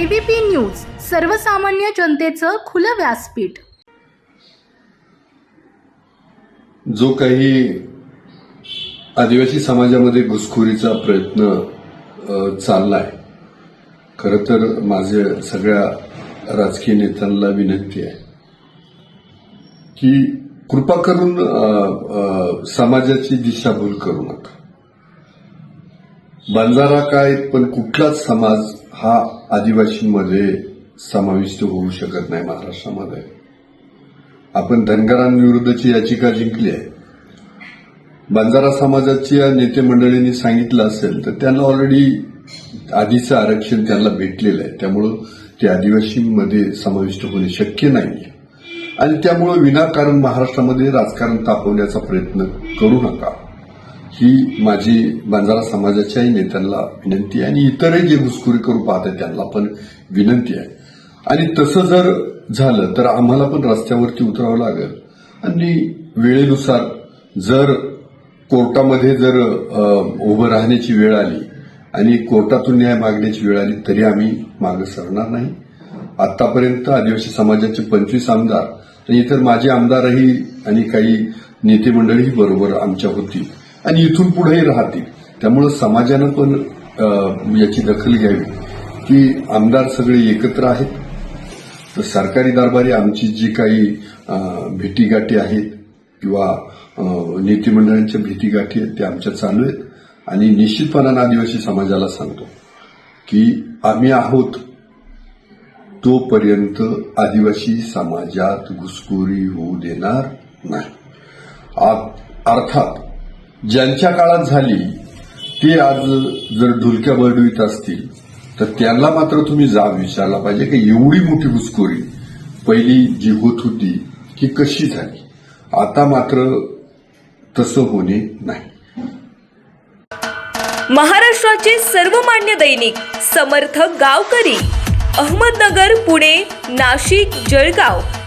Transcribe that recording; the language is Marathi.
एबीपी न्यूज सर्वसामान्य जनतेचं खुलं व्यासपीठ. जो काही आदिवासी समाजामध्ये घुसखोरीचा प्रयत्न चाललाय खरं तर माझे सगळ्या राजकीय नेत्यांना विनंती आहे की कृपा करून समाजाची दिशाभूल करू नका. बंजारा काय पण कुठलाच समाज हा आदिवासींमध्ये समाविष्ट होऊ शकत नाही महाराष्ट्रामध्ये. आपण धनगरांविरुद्धची याचिका जिंकली आहे. बंजारा समाजाच्या नेते मंडळींनी सांगितलं असेल तर त्यांना ऑलरेडी आधीचं आरक्षण त्यांना भेटलेलं आहे. त्यामुळं ते आदिवासींमध्ये समाविष्ट होणे शक्य नाही. आणि त्यामुळं विनाकारण महाराष्ट्रामध्ये राजकारण तापवण्याचा प्रयत्न करू नका. ही माझी बंजारा समाजाच्याही नेत्यांना विनंती आहे आणि इतरही जे घुसखोरी करू पाहतात त्यांना पण विनंती आहे. आणि तसं जर झालं तर आम्हाला पण रस्त्यावरती उतरावं लागेल. आणि वेळेनुसार जर कोर्टामध्ये जर उभं राहण्याची वेळ आली आणि कोर्टातून न्याय मागण्याची वेळ आली तरी आम्ही मागे सरणार नाही. आतापर्यंत आदिवासी समाजाचे पंचवीस आमदार आणि इतर माझे आमदारही आणि काही नेते मंडळीही बरोबर आमच्या होती आणि इथून पुढेही राहतील. त्यामुळं समाजानं पण याची दखल घ्यावी की आमदार सगळे एकत्र आहेत. तर सरकारी दरबारी आमची जी काही भेटीगाठी आहेत किंवा नेतेमंडळांच्या भेटीगाठी आहेत त्या आमच्या चालू आहेत. आणि निश्चितपणानं आदिवासी समाजाला सांगतो की आम्ही आहोत तोपर्यंत आदिवासी समाजात घुसखोरी होऊ देणार नाही. आ- अर्थात ज्यांच्या काळात झाली ते आज जर ढुलक्या बळडवीत असतील तर त्यांना मात्र तुम्ही जाब विचारला पाहिजे की एवढी मोठी घुसखोरी पहिली जी होत होती की कशी झाली? आता मात्र तसं होणे नाही. महाराष्ट्राचे सर्वमान्य दैनिक समर्थ गावकरी अहमदनगर पुणे नाशिक जळगाव.